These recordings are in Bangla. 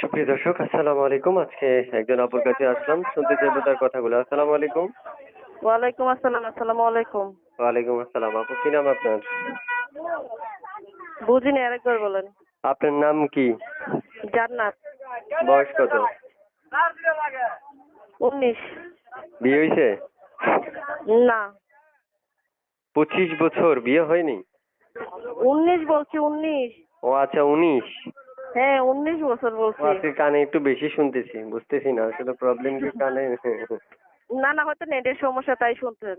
সুপ্রিয় দর্শক আসসালামু আলাইকুম। আজকে একজন আপুর কাছে আসলাম শুনতে চাইব তার কথাগুলো। আসসালামু আলাইকুম। ওয়ালাইকুম আসসালাম আসসালামু আলাইকুম। ওয়ালাইকুম আসসালাম। আপু কি নাম আপনার? বুঝিনি আরেকবার বলেন। আপনার নাম কি? জান্নাত। বয়স কত? উনিশ। বিয়ে হয়েছে না। পঁচিশ বছর বিয়ে হয়নি? উনিশ বলছি উনিশ। ও আচ্ছা উনিশ। হ্যাঁ উনিশ বছর বলছি। আজকে কানে একটু বেশি শুনতেছি বুঝতেছি না আসলে প্রবলেম কি কানে? না না হয়তো নেটের সমস্যা তাই শুনতেন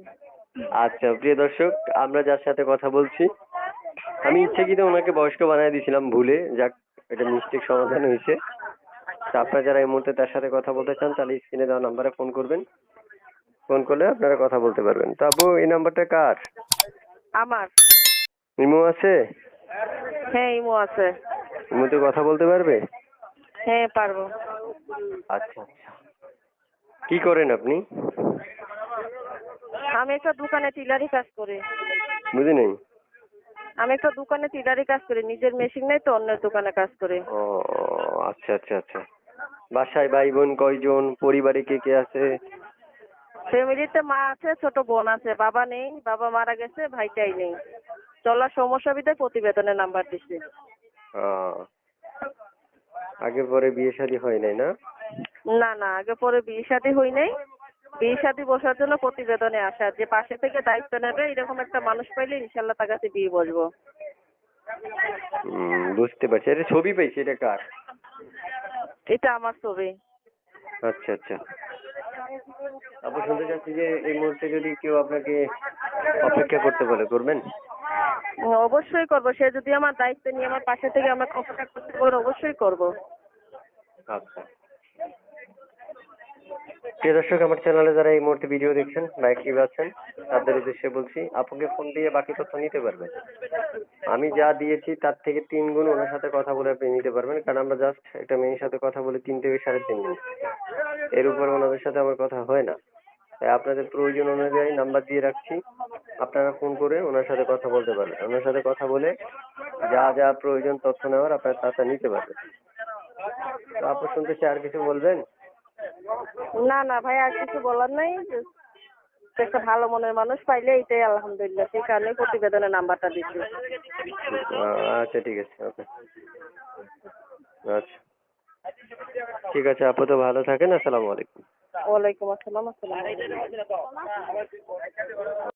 আচ্ছা প্রিয় দর্শক আমরা যার সাথে কথা বলছি আমি ইচ্ছাকৃত ওনাকে বয়স্ক বানিয়ে দিয়েছিলাম ভুলে যাক এটা মিস্টেক সমাধান হয়েছে। তা আপনারা যারা এই মুহূর্তে তার সাথে কথা বলতে চান তাহলে স্ক্রিনে দেওয়া নাম্বারে ফোন করবেন। ফোন করলে আপনারা কথা বলতে পারবেন। তো আপু এই নাম্বারটা কার? আমার। ইমো আছে? হ্যাঁ ইমো আছে। ইমোতে কথা বলতে পারবে? হ্যাঁ পারব। আচ্ছা আচ্ছা। কি করেন আপনি? আমি একটা দোকানে টিলারি কাজ করি। বুঝি নেই? আমি একটা দোকানে টিলারি কাজ করি নিজের মেশিন নেই তো অন্যের দোকানে কাজ করি। ও আচ্ছা আচ্ছা আচ্ছা। বাসায় ভাই বোন কয়জন? পরিবারে কে কে আছে? ফ্যামিলিতে মা আছে ছোট বোন আছে বাবা নেই বাবা মারা গেছে ভাইটাই নেই। চলার সমস্যা বিধায় প্রতিবেদনের নাম্বার দিছি। আগে পরে বিয়ে শাদী হয় নাই না? না না আগে পরে বিয়ে শাদী হই নাই। বিয়ে শাদী বসার জন্য প্রতিবেদনে আসা। যে পাশে থেকে দায়িত্ব নেবে এরকম একটা মানুষ পাইলে ইনশাল্লাহ তার কাছে বিয়ে বসবো। বুঝতে পারছি। এটা ছবি পাইছি এটা কার? এটা আমার ছবি। আচ্ছা আচ্ছা। আপু শুনতে চাচ্ছি যে এই মুহূর্তে যদি কেউ আপনাকে অপেক্ষা করতে বলে করবেন? অবশ্যই করব। সে যদি আমার দায়িত্ব নিয়ে আমার পাশে থেকে আমার কপটা করতে পারে, অবশ্যই করব। আচ্ছা। প্রিয় দর্শক, আমার চ্যানেলে যারা এই মুহূর্তে ভিডিও দেখছেন বা অ্যাক্টিভ আছেন, তাদের উদ্দেশ্যে বলছি, আপুকে ফোন দিয়ে বাকি তথ্য নিতে পারবেন। আমি যা দিয়েছি, তার থেকে তিন গুণ ওনার সাথে কথা বলে আপনি নিতে পারবেন, কারণ আমরা জাস্ট একটা মেয়ের সাথে কথা বলে তিন থেকে সাড়ে তিন দিন এর উপর ওনাদের সাথে আমার কথা হয় না। তাই আপনাদের প্রয়োজন অনুযায়ী নাম্বার দিয়ে রাখছি। আপনারা ফোন করে ওনার সাথে কথা বলতে পারবেন। ওনার সাথে কথা বলে যা যা প্রয়োজন তথ্য নেওয়ার আপনারা তা তা নিতে পারবেন। তো আপু শুনতেছি আর কিছু বলবেন? না না ভাই আর কিছু বলার নাই। একটা ভালো মনের মানুষ পাইলে এটাই আলহামদুলিল্লাহ। সেই কারণে প্রতিবেদনের নাম্বারটা দিচ্ছি। আচ্ছা ঠিক আছে ওকে। আচ্ছা। ঠিক আছে আপু তো ভালো থাকেন আসসালামু আলাইকুম। ওয়ালাইকুম আসসালাম আসসালাম